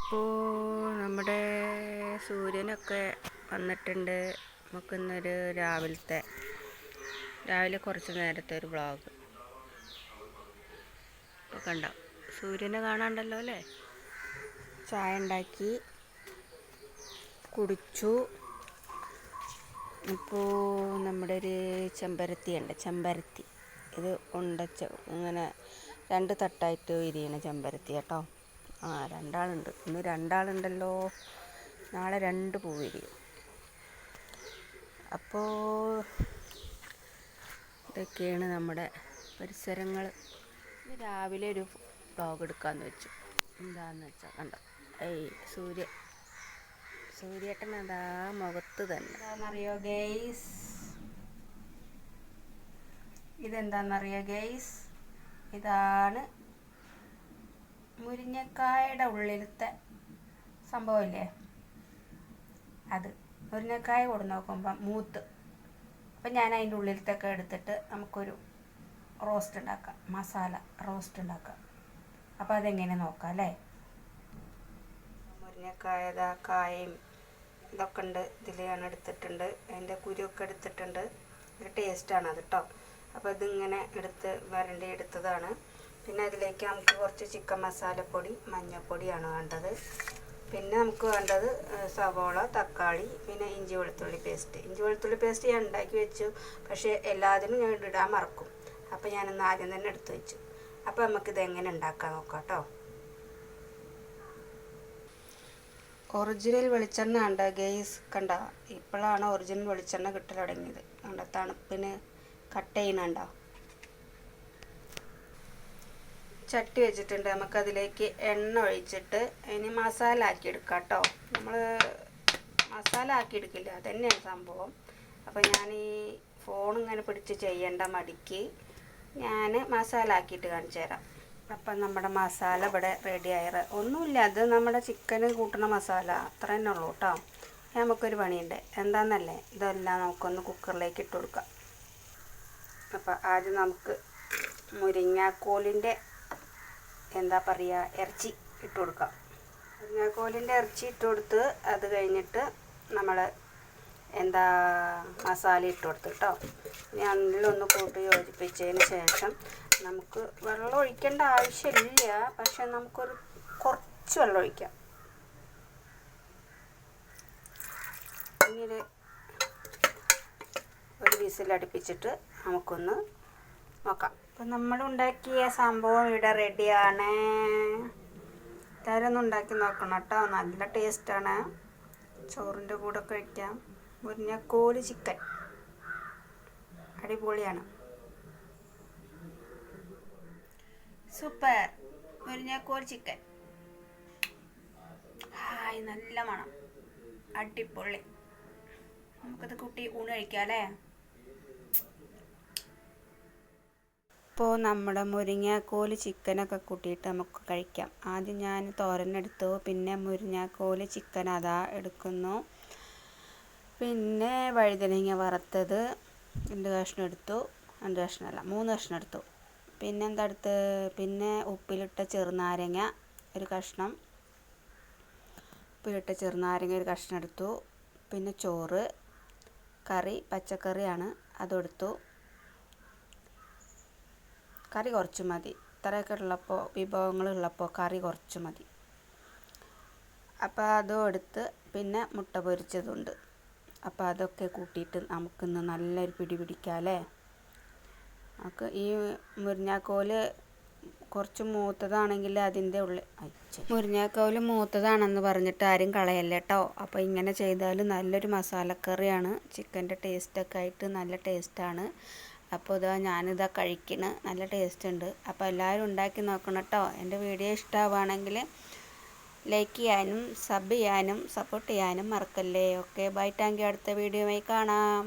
അപ്പോൾ നമ്മുടെ സൂര്യനൊക്കെ വന്നിട്ടുണ്ട്. നമുക്ക് ഇന്നൊരു രാവിലത്തെ രാവിലെ കുറച്ച് നേരത്തെ ഒരു വ്ളോഗ് ഇപ്പോൾ കണ്ട. സൂര്യനെ കാണാണ്ടല്ലോ അല്ലേ? ചായ ഉണ്ടാക്കി കുടിച്ചു. ഇപ്പോൾ നമ്മുടെ ഒരു ചെമ്പരത്തി ഉണ്ട് ചെമ്പരത്തി. ഇത് ഉണ്ടച്ച ഇങ്ങനെ രണ്ട് തട്ടായിട്ട് വിരിയണ ചെമ്പരത്തി കേട്ടോ. ആ രണ്ടാളുണ്ട്. ഇന്ന് രണ്ടാളുണ്ടല്ലോ. നാളെ രണ്ട് പൂ വിരിയും അപ്പോൾ ഇതൊക്കെയാണ് നമ്മുടെ പരിസരങ്ങൾ. രാവിലെ ഒരു വ്ളോഗ് എടുക്കാമെന്ന് വെച്ചു. എന്താന്ന് വെച്ചാൽ കണ്ട? ഏയ് സൂര്യ. സൂര്യേട്ടൻ അതാ മുഖത്ത് തന്നെ. എന്താണെന്നറിയോ ഗെയ്സ് ഇതെന്താണെന്നറിയോ ഗെയ്സ് ഇതാണ് മുരിങ്ങക്കായുടെ ഉള്ളിലത്തെ സംഭവമില്ലേ? അത്. മുരിങ്ങക്കായ കൊടു നോക്കുമ്പം മൂത്ത്. അപ്പം ഞാൻ അതിന്റെ ഉള്ളിലത്തൊക്കെ എടുത്തിട്ട് നമുക്കൊരു റോസ്റ്റ് ഉണ്ടാക്കാം. മസാല റോസ്റ്റ് ഉണ്ടാക്കാം. അപ്പോൾ അതെങ്ങനെ നോക്കാം അല്ലേ? മുരിങ്ങക്കായ കായയും ഇതൊക്കെ ഉണ്ട്. ഞാൻ എടുത്തിട്ടുണ്ട്. അതിന്റെ കുരുവൊക്കെ എടുത്തിട്ടുണ്ട്. ഒരു ടേസ്റ്റാണ് അത് കേട്ടോ അപ്പോൾ ഇതിങ്ങനെ എടുത്ത് വരണ്ടി എടുത്തതാണ് പിന്നെ അതിലേക്ക് നമുക്ക് കുറച്ച് ചിക്കൻ മസാലപ്പൊടി മഞ്ഞൾപ്പൊടിയാണ് വേണ്ടത്. പിന്നെ നമുക്ക് വേണ്ടത് സവോള തക്കാളി പിന്നെ ഇഞ്ചി വെളുത്തുള്ളി പേസ്റ്റ്. ഇഞ്ചി വെളുത്തുള്ളി പേസ്റ്റ് ഞാൻ ഉണ്ടാക്കി വെച്ചു. പക്ഷേ എല്ലാത്തിനും ഞാൻ ഇടാൻ മറക്കും. അപ്പോൾ ഞാനൊന്ന് ആദ്യം തന്നെ എടുത്തു വെച്ചു. അപ്പോൾ നമുക്കിത് എങ്ങനെ ഉണ്ടാക്കാൻ നോക്കാം കേട്ടോ ഒറിജിനൽ വെളിച്ചെണ്ണ ഉണ്ട് ഗെയ്സ് കണ്ട? ഇപ്പോഴാണ് ഒറിജിനൽ വെളിച്ചെണ്ണ കിട്ടൽ തുടങ്ങിയത്. കണ്ട? തണുപ്പിന് കട്ട് ചെയ്യണുണ്ടോ ചട്ടി വെച്ചിട്ടുണ്ട്. നമുക്കതിലേക്ക് എണ്ണ ഒഴിച്ചിട്ട് ഇനി മസാല ആക്കി എടുക്കാം കേട്ടോ. നമ്മൾ മസാല ആക്കി എടുക്കില്ല. അതന്നെയാണ് സംഭവം. അപ്പോൾ ഞാൻ ഈ ഫോൺ ഇങ്ങനെ പിടിച്ച് ചെയ്യേണ്ട മടിക്ക് ഞാൻ മസാല ആക്കിയിട്ട് കാണിച്ചു തരാം. അപ്പം നമ്മുടെ മസാല ഇവിടെ റെഡി ആയത് ഒന്നുമില്ല. അത് നമ്മുടെ ചിക്കന് കൂട്ടുന്ന മസാല. അത്ര തന്നെ ഉള്ളൂ കേട്ടോ. നമുക്കൊരു പണിയുണ്ട്. എന്താണെന്നല്ലേ ഇതെല്ലാം നമുക്കൊന്ന് കുക്കറിലേക്ക് ഇട്ട് കൊടുക്കാം. അപ്പം ആദ്യം നമുക്ക് മുരിങ്ങാക്കോലിന്റെ എന്താ പറയുക ഇറച്ചി ഇട്ട് കൊടുക്കാം. മുരിങ്ങാക്കോലിന്റെ ഇറച്ചി ഇട്ട് കൊടുത്ത് അത് കഴിഞ്ഞിട്ട് നമ്മൾ എന്താ മസാല ഇട്ട് കൊടുത്ത് കേട്ടോ ഇനി അതിലൊന്ന് കൂട്ടി യോജിപ്പിച്ചതിന് ശേഷം നമുക്ക് വെള്ളം ഒഴിക്കേണ്ട ആവശ്യമില്ല. പക്ഷെ നമുക്കൊരു കുറച്ച് വെള്ളം ഒഴിക്കാം. ഇത് ഒരു വിസിലടുപ്പിച്ചിട്ട് നമുക്കൊന്ന് നോക്കാം. അപ്പം നമ്മൾ ഉണ്ടാക്കിയ സംഭവം ഇവിടെ റെഡിയാണ്. എല്ലാവരും ഒന്ന് ഉണ്ടാക്കി നോക്കണം കേട്ടോ. നല്ല ടേസ്റ്റാണ്. ചോറിന്റെ കൂടെ കഴിക്കാം മുരിങ്ങക്കോൽ ചിക്കൻ. അടിപൊളിയാണ്. സൂപ്പർ. മുരിങ്ങക്കോൽ ചിക്കൻ. ഹായ് നല്ല മണം. അടിപൊളി. നമുക്കത് കുട്ടി ഊണ് കഴിക്കാം അല്ലേ ഇപ്പോൾ നമ്മുടെ മുരിങ്ങാക്കോൽ ചിക്കനൊക്കെ കൂട്ടിയിട്ട് നമുക്ക് കഴിക്കാം. ആദ്യം ഞാൻ തോരനെടുത്തു പിന്നെ മുരിങ്ങാക്കോൽ ചിക്കൻ അതാ എടുക്കുന്നു. പിന്നെ വഴുതനങ്ങ വറുത്തത് രണ്ട് കഷ്ണം എടുത്തു. രണ്ട് കഷ്ണമല്ല മൂന്ന് കഷ്ണം എടുത്തു. പിന്നെ എന്താ അടുത്ത് പിന്നെ ഉപ്പിലിട്ട ചെറുനാരങ്ങ ഒരു കഷ്ണം. ഉപ്പിലിട്ട ചെറുനാരങ്ങ ഒരു കഷ്ണം എടുത്തു. പിന്നെ ചോറ് കറി പച്ചക്കറിയാണ് അതെടുത്തു കറി കുറച്ച് മതി. ഇത്രയൊക്കെ ഉള്ളപ്പോൾ വിഭവങ്ങൾ ഉള്ളപ്പോൾ കറി കുറച്ച് മതി. അപ്പോൾ അതും എടുത്ത് പിന്നെ മുട്ട പൊരിച്ചതുണ്ട്. അപ്പോൾ അതൊക്കെ കൂട്ടിയിട്ട് നമുക്കിന്ന് നല്ലൊരു പിടി പിടിക്കാം അല്ലേ? നമുക്ക് ഈ മുരിങ്ങാക്കോൽ കുറച്ച് മൂത്തതാണെങ്കിൽ അതിന്റെ ഉള്ളിൽ. മുരിങ്ങാക്കോൽ മൂത്തതാണെന്ന് പറഞ്ഞിട്ട് ആരും കളയല്ല കേട്ടോ. അപ്പോൾ ഇങ്ങനെ ചെയ്താൽ നല്ലൊരു മസാലക്കറിയാണ്. ചിക്കന്റെ ടേസ്റ്റൊക്കെ ആയിട്ട് നല്ല ടേസ്റ്റാണ് അപ്പോൾ ഇതാ ഞാനിതാ കഴിക്കണ്. നല്ല ടേസ്റ്റ് ഉണ്ട്. അപ്പോൾ എല്ലാവരും ഉണ്ടാക്കി നോക്കണം കേട്ടോ എന്റെ വീഡിയോ ഇഷ്ടമാവുകയാണെങ്കിൽ ലൈക്ക് ചെയ്യാനും സബ് ചെയ്യാനും സപ്പോർട്ട് ചെയ്യാനും മറക്കല്ലേ. ഓക്കെ ബൈ ടാങ്ക് അടുത്ത വീഡിയോയുമായി കാണാം.